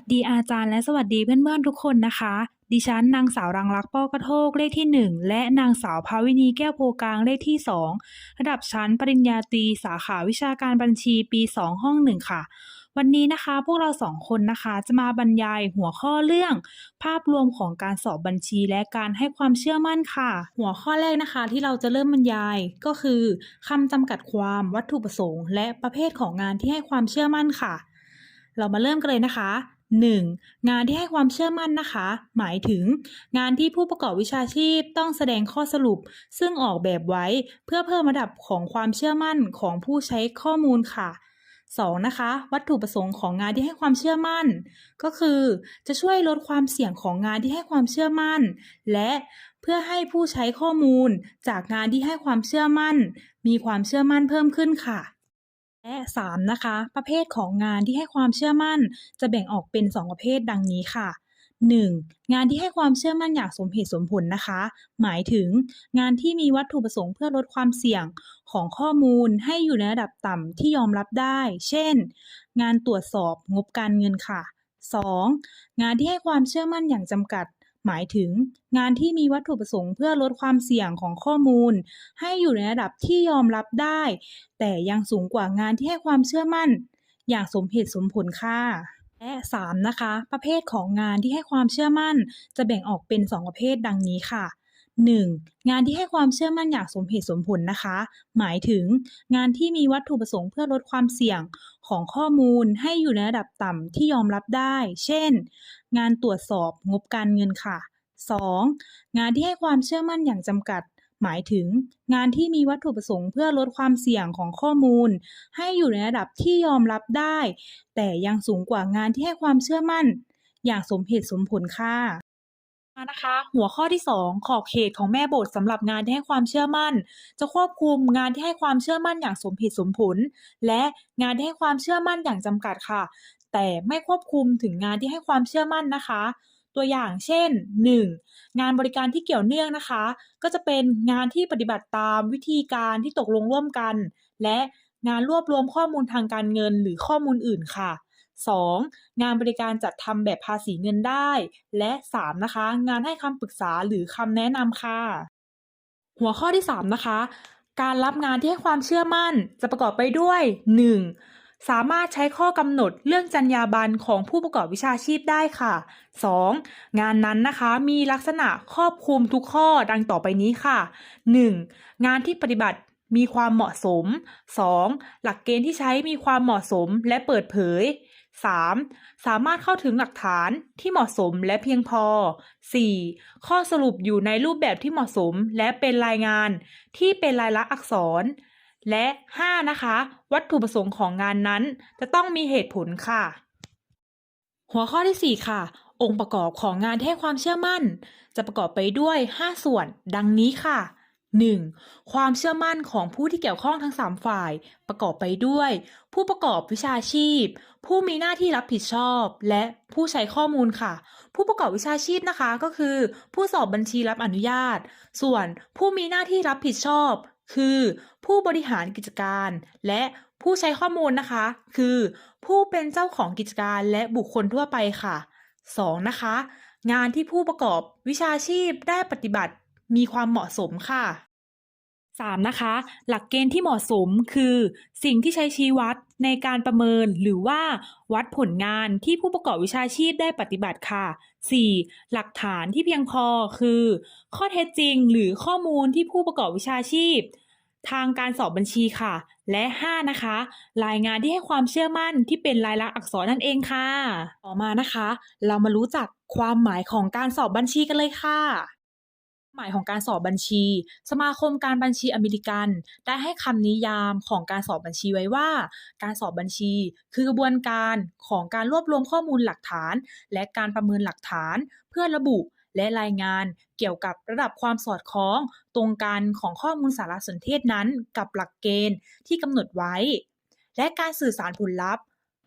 สดีอาจารย์และสวัสดีเพื่อนๆทุกคนนะคะ ดิฉันนางสาวรังรักป้อกระโทกเลขที่ 1 และนางสาวภาวินีแก้วโพกลางเลขที่ 2 ระดับชั้นปริญญาตรีสาขาวิชาการบัญชีปี 2 ห้อง 1 ค่ะ วันนี้นะคะพวกเราสองคนนะคะจะมาบรรยายหัวข้อเรื่อง ภาพรวมของการสอบบัญชีและการให้ความเชื่อมั่นค่ะ หัวข้อแรกนะคะที่เราจะเริ่มบรรยายก็คือคำจำกัดความวัตถุประสงค์ และประเภทของงานที่ให้ความเชื่อมั่นค่ะ เรามาเริ่มกันเลยนะคะ 1. งานที่ให้ความเชื่อมั่นนะคะ หมายถึง งานที่ผู้ประกอบวิชาชีพต้องแสดงข้อสรุป ซึ่งออกแบบไว้เพื่อเพิ่มระดับของความเชื่อมั่นของผู้ใช้ข้อมูลค่ะ 2. นะคะ วัตถุประสงค์ของงานที่ให้ความเชื่อมั่น ก็คือ จะช่วยลดความเสี่ยงของงานที่ให้ความเชื่อมั่น และเพื่อให้ผู้ใช้ข้อมูล จากงานที่ให้ความเชื่อมั่น มีความเชื่อมั่นเพิ่มขึ้นค่ะ และ 3. นะคะ ประเภทของงานที่ให้ความเชื่อมั่น จะแบ่งออกเป็น 2 ประเภทดังนี้ค่ะ 1. งานที่ให้ความเชื่อมั่นอย่างสมเหตุสมผลนะคะ หมายถึงงานที่มีวัตถุประสงค์เพื่อลดความเสี่ยงของข้อมูลให้อยู่ในระดับต่ำที่ยอมรับได้ เช่น งานตรวจสอบงบการเงินค่ะ 2. งานที่ให้ความเชื่อมั่นอย่างจำกัด หมายถึงงานที่มีวัตถุประสงค์เพื่อลดความเสี่ยงของข้อมูล ให้อยู่ในระดับที่ยอมรับได้ แต่ยังสูงกว่างานที่ให้ความเชื่อมั่น อย่างสมเหตุสมผลค่ะ และ 3. นะคะ ประเภทของงานที่ให้ความเชื่อมั่น จะแบ่งออกเป็น 2 ประเภทดังนี้ค่ะ 1. งานที่ให้ความเชื่อมั่นอย่างสมเหตุสมผลนะคะ หมายถึงงานที่มีวัตถุประสงค์เพื่อลดความเสี่ยงของข้อมูลให้อยู่ในระดับต่ำที่ยอมรับได้ เช่น งานตรวจสอบงบการเงินค่ะ 2. งานที่ให้ความเชื่อมั่นอย่างจำกัด หมายถึง งานที่มีวัตถุประสงค์เพื่อลดความเสี่ยงของข้อมูล ให้อยู่ในระดับที่ยอมรับได้ แต่ยังสูงกว่างานที่ให้ความเชื่อมั่น อย่างสมเหตุสมผลค่ะานะคะ หัวข้อที่ 2 ขอบเขตของแม่บทสำหรับงานที่ให้ความเชื่อมั่น จะควบคุมงานที่ให้ความเชื่อมั่นอย่างสมเหตุสมผล และงานที่ให้ความเชื่อมั่นอย่างจำกัดค่ะ แต่ไม่ควบคุมถึงงานที่ให้ความเชื่อมั่นนะคะ ตัวอย่างเช่น 1. งานบริการที่เกี่ยวเนื่องนะคะ ก็จะเป็นงานที่ปฏิบัติตามวิธีการที่ตกลงร่วมกัน และงานรวบรวมข้อมูลทางการเงินหรือข้อมูลอื่นค่ะ 2. งานบริการจัดทำแบบภาษีเงินได้ และ 3. นะคะ งานให้คำปรึกษาหรือคำแนะนำค่ะ หัวข้อที่ 3 นะคะ การรับงานที่ให้ความเชื่อมั่นจะประกอบไปด้วย 1. สามารถใช้ข้อกำหนดเรื่องจรรยาบรรณของผู้ประกอบวิชาชีพได้ค่ะ 2. งานนั้นนะคะมีลักษณะครอบคลุมทุกข้อดังต่อไปนี้ค่ะ 1. งานที่ปฏิบัติมีความเหมาะสม 2. หลักเกณฑ์ที่ใช้มีความเหมาะสมและเปิดเผย 3. สามารถเข้าถึงหลักฐานที่เหมาะสมและเพียงพอ 4. ข้อสรุปอยู่ในรูปแบบที่เหมาะสมและเป็นรายงานที่เป็นลายลักษณ์อักษร และ 5. นะคะ วัตถุประสงค์ของงานนั้น จะต้องมีเหตุผลค่ะ หัวข้อที่ 4 ค่ะ องค์ประกอบของงานให้ความเชื่อมั่น จะประกอบไปด้วย 5 ส่วน ดังนี้ค่ะ 1. ความเชื่อมั่นของผู้ที่เกี่ยวข้องทั้ง 3 ฝ่าย ประกอบไปด้วย ผู้ประกอบวิชาชีพ ผู้มีหน้าที่รับผิดชอบ และผู้ใช้ข้อมูลค่ะ ผู้ประกอบวิชาชีพนะคะก็คือ ผู้สอบบัญชีรับอนุญาต ส่วนผู้มีหน้าที่รับผิดชอบ คือ ผู้บริหารกิจการ และผู้ใช้ข้อมูลนะคะ คือ ผู้เป็นเจ้าของกิจการและบุคคลทั่วไปค่ะ 2. นะคะ งานที่ผู้ประกอบวิชาชีพได้ปฏิบัติ มีความเหมาะสมค่ะ 3. นะคะ หลักเกณฑ์ที่เหมาะสมคือ สิ่งที่ใช้ชี้วัดในการประเมินหรือว่าวัดผลงานที่ผู้ประกอบวิชาชีพได้ปฏิบัติค่ะ 4. หลักฐานที่เพียงพอคือ ข้อเท็จจริงหรือข้อมูลที่ผู้ประกอบวิชาชีพ ทางการสอบบัญชีค่ะ และ 5. นะคะ รายงานที่ให้ความเชื่อมั่นที่เป็นลายลักษณ์อักษรนั่นเองค่ะ ต่อมานะคะ เรามารู้จักความหมายของการสอบบัญชีกันเลยค่ะ หมายของการสอบบัญชี สมาคมการบัญชีอเมริกัน ได้ให้คำนิยามของการสอบบัญชีไว้ว่า การสอบบัญชี คือกระบวนการของการรวบรวมข้อมูลหลักฐาน และการประเมินหลักฐาน เพื่อระบุและรายงานเกี่ยวกับระดับความสอดคล้อง ตรงกันของข้อมูลสารสนเทศนั้น กับหลักเกณฑ์ที่กำหนดไว้ และการสื่อสารผลลัพธ์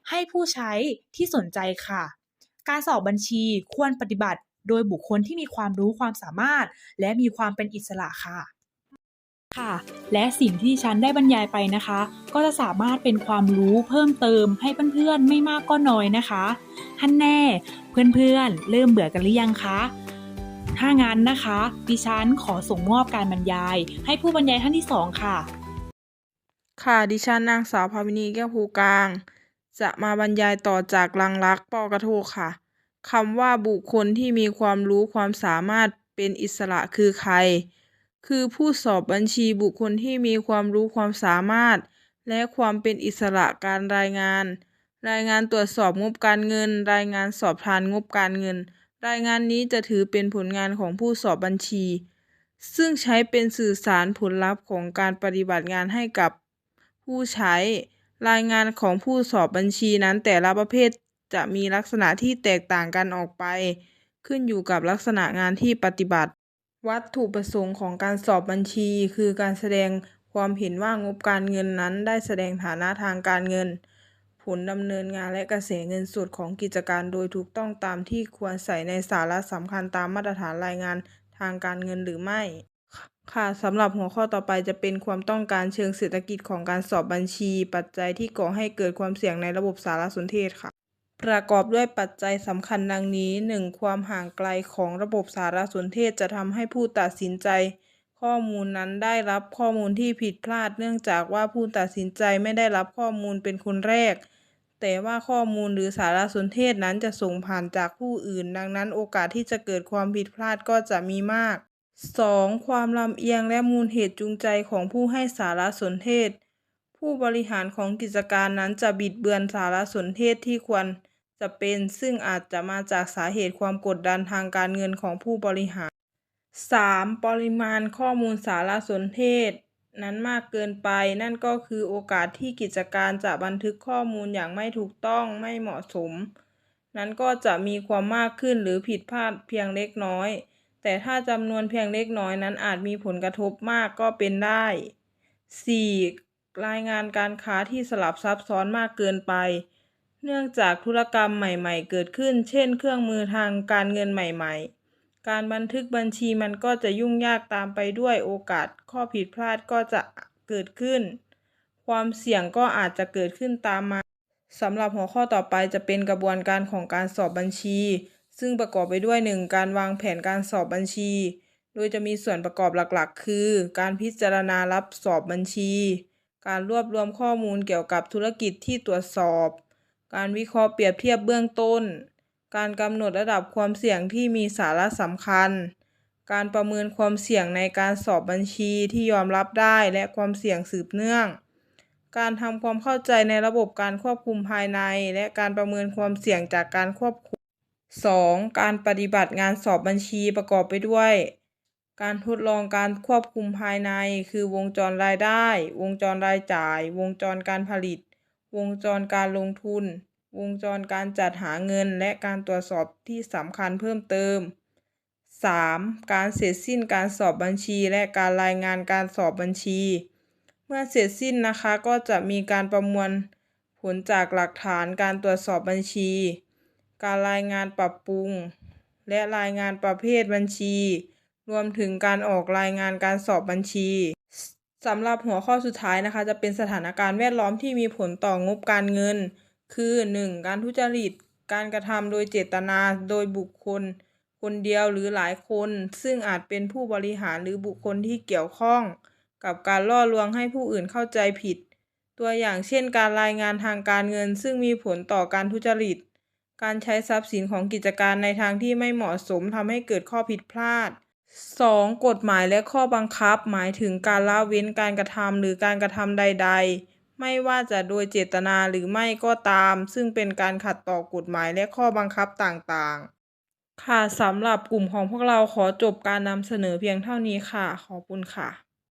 ให้ผู้ใช้ที่สนใจค่ะ การสอบบัญชีควรปฏิบัติ โดยบุคคลที่มีความรู้ความสามารถ และมีความเป็นอิสระค่ะค่ะและสิ่งที่ดิฉันได้บรรยายไปนะคะ ก็จะสามารถเป็นความรู้เพิ่มเติมให้เพื่อนๆไม่มากก็น้อยนะคะท่านแน่เพื่อนๆ เริ่มเบื่อกันหรือยังคะถ้างั้นนะคะ ดิฉันขอส่งมอบการบรรยาย ให้ผู้บรรยายท่านที่สองค่ะ ค่ะดิฉันนางสาวภาวินีแก้วภูกลาง จะมาบรรยายต่อจากลังรักปอกระโทกค่ะ คำว่าบุคคลที่มีความรู้ความสามารถเป็นอิสระคือใคร คือผู้สอบบัญชีบุคคลที่มีความรู้ความสามารถ และความเป็นอิสระการรายงาน รายงานตรวจสอบงบการเงิน รายงานสอบทานงบการเงิน รายงานนี้จะถือเป็นผลงานของผู้สอบบัญชี ซึ่งใช้เป็นสื่อสารผลลัพธ์ของการปฏิบัติงานให้กับผู้ใช้ รายงานของผู้สอบบัญชีนั้นแต่ละประเภท จะมีลักษณะที่แตกต่างกันออกไป ขึ้นอยู่กับลักษณะงานที่ปฏิบัติ วัตถุประสงค์ของการสอบบัญชี คือการแสดงความเห็นว่างบการเงินนั้นได้แสดงฐานะทางการเงิน ผลดำเนินงานและกระแสเงินสดของกิจการโดยถูกต้องตามที่ควรใส่ในสาระสำคัญตามมาตรฐานรายงานทางการเงินหรือไม่ ค่ะสำหรับหัวข้อต่อไปจะเป็นความต้องการเชิงเศรษฐกิจของการสอบบัญชี ปัจจัยที่ก่อให้เกิดความเสี่ยงในระบบสารสนเทศค่ะ ประกอบด้วยปัจจัยสำคัญดังนี้ 1. ความห่างไกลของระบบสารสนเทศจะทำให้ผู้ตัดสินใจ ข้อมูลนั้นได้รับข้อมูลที่ผิดพลาด เนื่องจากว่าผู้ตัดสินใจไม่ได้รับข้อมูลเป็นคนแรก แต่ว่าข้อมูลหรือสารสนเทศนั้นจะส่งผ่านจากผู้อื่น ดังนั้นโอกาสที่จะเกิดความผิดพลาดก็จะมีมาก 2. ความลำเอียงและมูลเหตุจูงใจของผู้ให้สารสนเทศ ผู้บริหารของกิจการนั้นจะบิดเบือนสารสนเทศที่ควร จะเป็นซึ่งอาจจะมาจากสาเหตุความกดดันทางการเงินของผู้บริหาร 3. ปริมาณข้อมูลสารสนเทศ นั้นมากเกินไป นั่นก็คือโอกาสที่กิจการจะบันทึกข้อมูลอย่างไม่ถูกต้องไม่เหมาะสม นั้นก็จะมีความมากขึ้นหรือผิดพลาดเพียงเล็กน้อย แต่ถ้าจำนวนเพียงเล็กน้อยนั้นอาจมีผลกระทบมากก็เป็นได้ 4. รายงานการค้าที่สลับซับซ้อนมากเกินไป เนื่องจากธุรกรรมใหม่ ๆ เกิดขึ้น เช่น เครื่องมือทางการเงินใหม่ ๆ การบันทึกบัญชีมันก็จะยุ่งยากตามไปด้วยโอกาสข้อผิดพลาดก็จะเกิดขึ้น ความเสี่ยงก็อาจจะเกิดขึ้นตามมาสำหรับหัวข้อต่อไปจะเป็นกระบวนการของการสอบบัญชี ซึ่งประกอบไปด้วย 1. การวางแผนการสอบบัญชี โดยจะมีส่วนประกอบหลักๆ คือ การพิจารณารับสอบบัญชี การรวบรวมข้อมูลเกี่ยวกับธุรกิจที่ตรวจสอบ การวิเคราะห์เปรียบเทียบเบื้องต้น การกำหนดระดับความเสี่ยงที่มีสาระสำคัญ การประเมินความเสี่ยงในการสอบบัญชีที่ยอมรับได้และความเสี่ยงสืบเนื่อง การทำความเข้าใจในระบบการควบคุมภายใน และการประเมินความเสี่ยงจากการควบคุม 2. การปฏิบัติงานสอบบัญชีประกอบไปด้วย การทดลองการควบคุมภายใน คือวงจรรายได้ วงจรรายจ่าย วงจรการผลิต วงจรการลงทุน วงจรการจัดหาเงิน และการตรวจสอบที่สำคัญเพิ่มเติม 3. การเสร็จสิ้นการสอบบัญชี และการรายงานการสอบบัญชี เมื่อเสร็จสิ้นนะคะก็จะมีการประมวลผลจากหลักฐานการตรวจสอบบัญชี การรายงานปรับปรุง และรายงานประเภทบัญชี รวมถึงการออกรายงานการสอบบัญชี สำหรับหัวข้อสุดท้ายนะคะ จะเป็นสถานการณ์แวดล้อมที่มีผลต่องบการเงิน คือ 1. การทุจริต การกระทำโดยเจตนาโดยบุคคล คนเดียวหรือหลายคน ซึ่งอาจเป็นผู้บริหารหรือบุคคลที่เกี่ยวข้อง กับการล่อลวงให้ผู้อื่นเข้าใจผิด ตัวอย่างเช่น การรายงานทางการเงิน ซึ่งมีผลต่อการทุจริต การใช้ทรัพย์สินของกิจการในทางที่ไม่เหมาะสมทำให้เกิดข้อผิดพลาด 2. กฎหมายและข้อบังคับ หมายถึงการละเว้นการกระทำหรือการกระทำใด ๆ ไม่ว่าจะโดยเจตนาหรือไม่ก็ตาม ซึ่งเป็นการขัดต่อกฎหมายและข้อบังคับต่างๆ ค่ะสำหรับกลุ่มของพวกเราขอจบการนำเสนอเพียงเท่านี้ค่ะ ขอบคุณค่ะ